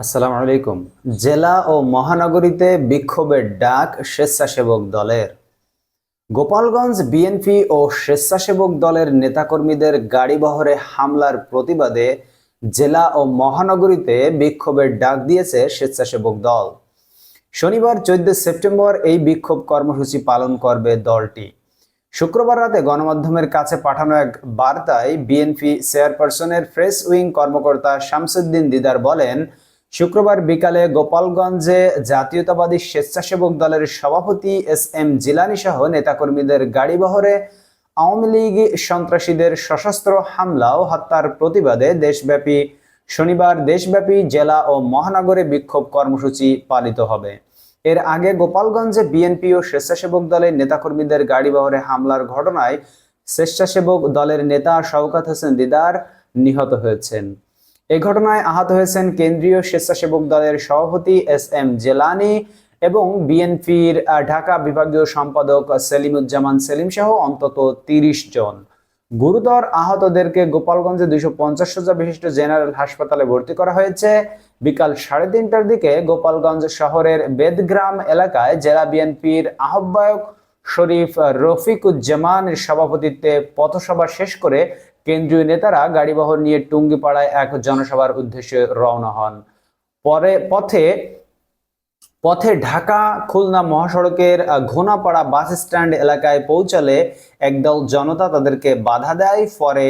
আসসালামু আলাইকুম। জেলা ও মহানগরীতে বিক্ষোভের ডাক স্বেচ্ছাসেবক দলের। গোপালগঞ্জ বিএনপি ও স্বেচ্ছাসেবক দলের নেতাকর্মীদের গাড়িবহরে হামলার প্রতিবাদে জেলা ও মহানগরীতে বিক্ষোভের ডাক দিয়েছে স্বেচ্ছাসেবক দল। শনিবার চোদ্দ সেপ্টেম্বর এই বিক্ষোভ কর্মসূচি পালন করবে দলটি। শুক্রবার রাতে গণমাধ্যমের কাছে পাঠানো এক বার্তায় বিএনপি চেয়ারপারসনের প্রেস উইং কর্মকর্তা শামসুদ্দিন দিদার বলেন শুক্রবার বিকালে গোপালগঞ্জে জাতীয়তাবাদী স্বেচ্ছাসেবক দলের সভাপতি এস এম জিলানি সহ নেতাকর্মীদের গাড়িবহরে আওয়ামী লীগ সন্ত্রাসীদের সশস্ত্র হামলা ও হত্যার প্রতিবাদে দেশব্যাপী শনিবার দেশব্যাপী জেলা ও মহানগরে বিক্ষোভ কর্মসূচি পালিত হবে। এর আগে গোপালগঞ্জে বিএনপি ও স্বেচ্ছাসেবক দলের নেতাকর্মীদের গাড়িবহরে হামলার ঘটনায় স্বেচ্ছাসেবক দলের নেতা শওকাত হোসেন দিদার নিহত হয়েছেন। এই ঘটনায় আহত হয়েছেন কেন্দ্রীয় স্বেচ্ছাসেবক দলের সভাপতি এস এম জেলানি এবং বিএনপির ঢাকা বিভাগীয় সম্পাদক সেলিমুজ্জামান সেলিম সহ অন্তত তিরিশ জন। গুরুতর আহতদেরকে গোপালগঞ্জে দুইশো পঞ্চাশ শয্যা বিশিষ্ট জেনারেল হাসপাতালে ভর্তি করা হয়েছে। বিকাল সাড়ে তিনটার দিকে গোপালগঞ্জ শহরের বেদগ্রাম এলাকায় জেলা বিএনপির আহ্বায়ক শরীফ রফিকুজ্জামানের সভাপতিত্বে পথসভা শেষ করে কেন্দ্রীয় নেতারা গাড়িবহর নিয়ে টুঙ্গিপাড়ায় এক জনসভার উদ্দেশ্যে রওনা হন। পরে পথে পথে ঢাকা, খুলনা মহাসড়কের ঘোনাপাড়া বাস স্ট্যান্ড এলাকায় পৌঁছালে একদল জনতা তাদেরকে বাধা দেয়। পরে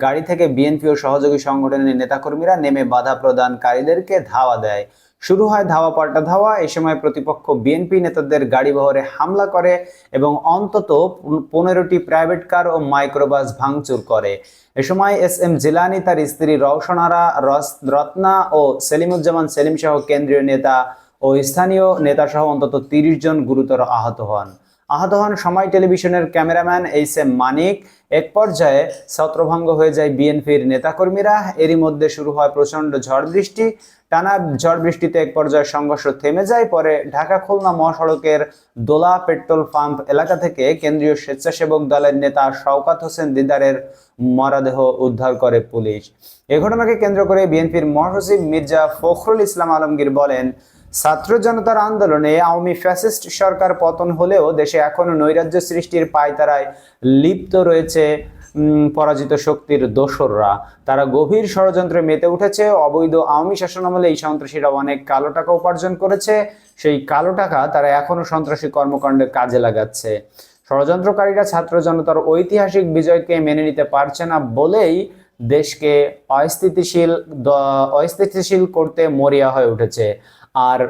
গাড়ি থেকে বিএনপি ও সহযোগী সংগঠনের নেতাকর্মীরা নেমে বাধা প্রদানকারীদেরকে ধাওয়া দেয়। শুরু হয় ধাওয়া পাল্টা ধাওয়া। এই সময় প্রতিপক্ষ বিএনপি নেতাদের গাড়িবহরে হামলা করে এবং অন্তত পনেরোটি প্রাইভেট কার ও মাইক্রোবাস ভাঙচুর করে। এ সময় এস এম জিলানি, তার স্ত্রী রওশনারা, রস- রত্না ও সেলিমুজ্জামান সেলিম সহ কেন্দ্রীয় নেতা ও স্থানীয় নেতাসহ অন্তত তিরিশ জন গুরুতর আহত হন। আহত হন সময় টেলিভিশনের ক্যামেরাম্যান এইচ এম মানিক। এক পর্যায়ে ছত্রভঙ্গ হয়ে যায় বিএনপির নেতাকর্মীরা। এরই মধ্যে শুরু হয় প্রচণ্ড ঝড় বৃষ্টি। টানা ঝড় বৃষ্টিতে এক পর্যায়ে সংঘর্ষ থেমে যায়। পরে ঢাকা খুলনা মহাসড়কের দোলা পেট্রোল পাম্প এলাকা থেকে কেন্দ্রীয় স্বেচ্ছাসেবক দলের নেতা শওকাত হোসেন দিদারের মরাদেহ উদ্ধার করে পুলিশ। এ ঘটনাকে কেন্দ্র করে বিএনপির মহাসচিব মির্জা ফখরুল ইসলাম আলমগীর বলেন ছাত্র জনতার আন্দোলনে আওয়ামী ফ্যাসিস্ট সরকার পতন হলেও দেশে এখনও নৈরাজ্য সৃষ্টির পায়তারায় লিপ্ত রয়েছে পরাজিত শক্তির দোসররা। তারা গভীর ষড়যন্ত্রে মেতে উঠেছে। অবৈধ আওয়ামী শাসন আমলে এই সন্ত্রাসীরা অনেক কালো টাকা উপার্জন করেছে। সেই কালো টাকা তারা এখনও সন্ত্রাসী কর্মকাণ্ডে কাজে লাগাচ্ছে। ষড়যন্ত্রকারীরা ছাত্র জনতার ঐতিহাসিক বিজয়কে মেনে নিতে পারছে না বলেই দেশকে অস্থিতিশীল অস্থিতিশীল করতে মরিয়া হয়ে উঠেছে। আর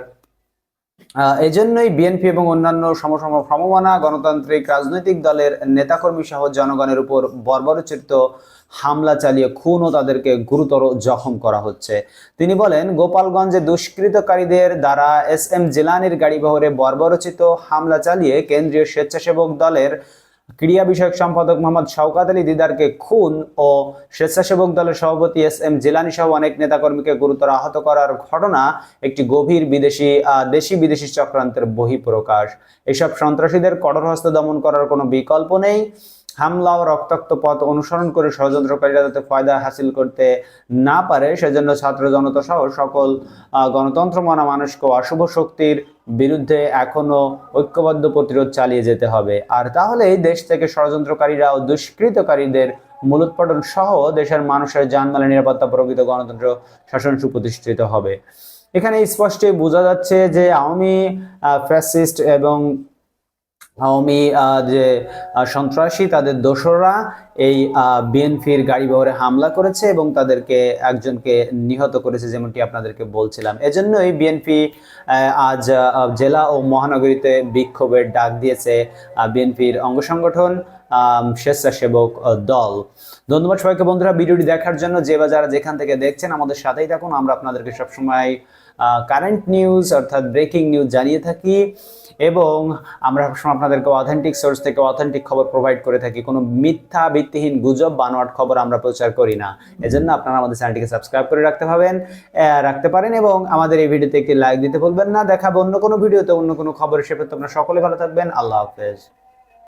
আহ, এজন্যই বিএনপি এবং অন্যান্য সমসম সমমানা গণতান্ত্রিক রাজনৈতিক দলের নেতাকর্মী সহ জনগণের উপর বর্বরচিত হামলা চালিয়ে খুন ও তাদেরকে গুরুতর জখম করা হচ্ছে। তিনি বলেন গোপালগঞ্জে দুষ্কৃতকারীদের দ্বারা এস এম জিলানির গাড়িবহরে বর্বরচিত হামলা চালিয়ে কেন্দ্রীয় স্বেচ্ছাসেবক দলের ক্রীড়া বিষয়ক সম্পাদক মোহাম্মদ শওকাত আলী দিদারকে খুন ও স্বেচ্ছাসেবক দলের সভাপতি এস এম জিলানি সহ অনেক নেতাকর্মীকে গুরুতর আহত করার ঘটনা একটি গভীর বিদেশি দেশি বিদেশি চক্রান্তের বহিঃপ্রকাশ। এসব সন্ত্রাসীদের কঠোর হস্ত দমন করার কোনো বিকল্প নেই। হামলা ও রক্তাক্ত পথ অনুসরণ করে ষড়যন্ত্রকারীরা যাতে ফায়দা হাসিল করতে না পারে, সেজন্য ছাত্র জনতা সহ সকল গণতন্ত্র মানা মানুষকে অশুভ শক্তির বিরুদ্ধে এখনও ঐক্যবদ্ধ প্রতিরোধ চালিয়ে যেতে হবে। আর তাহলেই দেশ থেকে ষড়যন্ত্রকারীরা ও দুষ্কৃতকারীদের মূলোৎপাটন সহ দেশের মানুষের জানমালের নিরাপত্তা প্রকৃত গণতন্ত্র শাসন সুপ্রতিষ্ঠিত হবে। এখানে স্পষ্টই বোঝা যাচ্ছে যে আওয়ামী ফ্যাসিস্ট এবং আওয়ামী যে সন্ত্রাসী, তাদের দোসররা এই বিএনপির গাড়ি বহরে হামলা করেছে এবং তাদেরকে একজনকে নিহত করেছে যেমনটি আপনাদেরকে বলছিলাম। এজন্যই বিএনপি আজ জেলা ও মহানগরীতে বিক্ষোভের ডাক দিয়েছে বিএনপির অঙ্গ সংগঠন স্বেচ্ছাসেবক দল। ধন্যবাদ সবাইকে বন্ধুরা ভিডিওটি দেখার জন্য। যে বা যারা যেখান থেকে দেখছেন আমাদের সাথেই থাকুন। আমরা আপনাদেরকে সবসময় কারেন্ট নিউজ অর্থাৎ ব্রেকিং নিউজ জানিয়ে থাকি। এবং আমরা সবসময় আপনাদেরকে অথেন্টিক সোর্স থেকে অথেন্টিক খবর প্রোভাইড করে থাকি। কোনো মিথ্যা ভিত্তিহীন গুজব, বানোয়াট খবর আমরা প্রচার করি না। এজন্য আপনারা আমাদের চ্যানেলটিকে সাবস্ক্রাইব করে রাখতে পারেন রাখতে পারেন এবং আমাদের এই ভিডিওতে একটি লাইক দিতে ভুলবেন না। দেখাবো অন্য কোনো ভিডিওতে অন্য কোনো খবর তো আপনারা সকলে ভালো থাকবেন। আল্লাহ হাফেজ।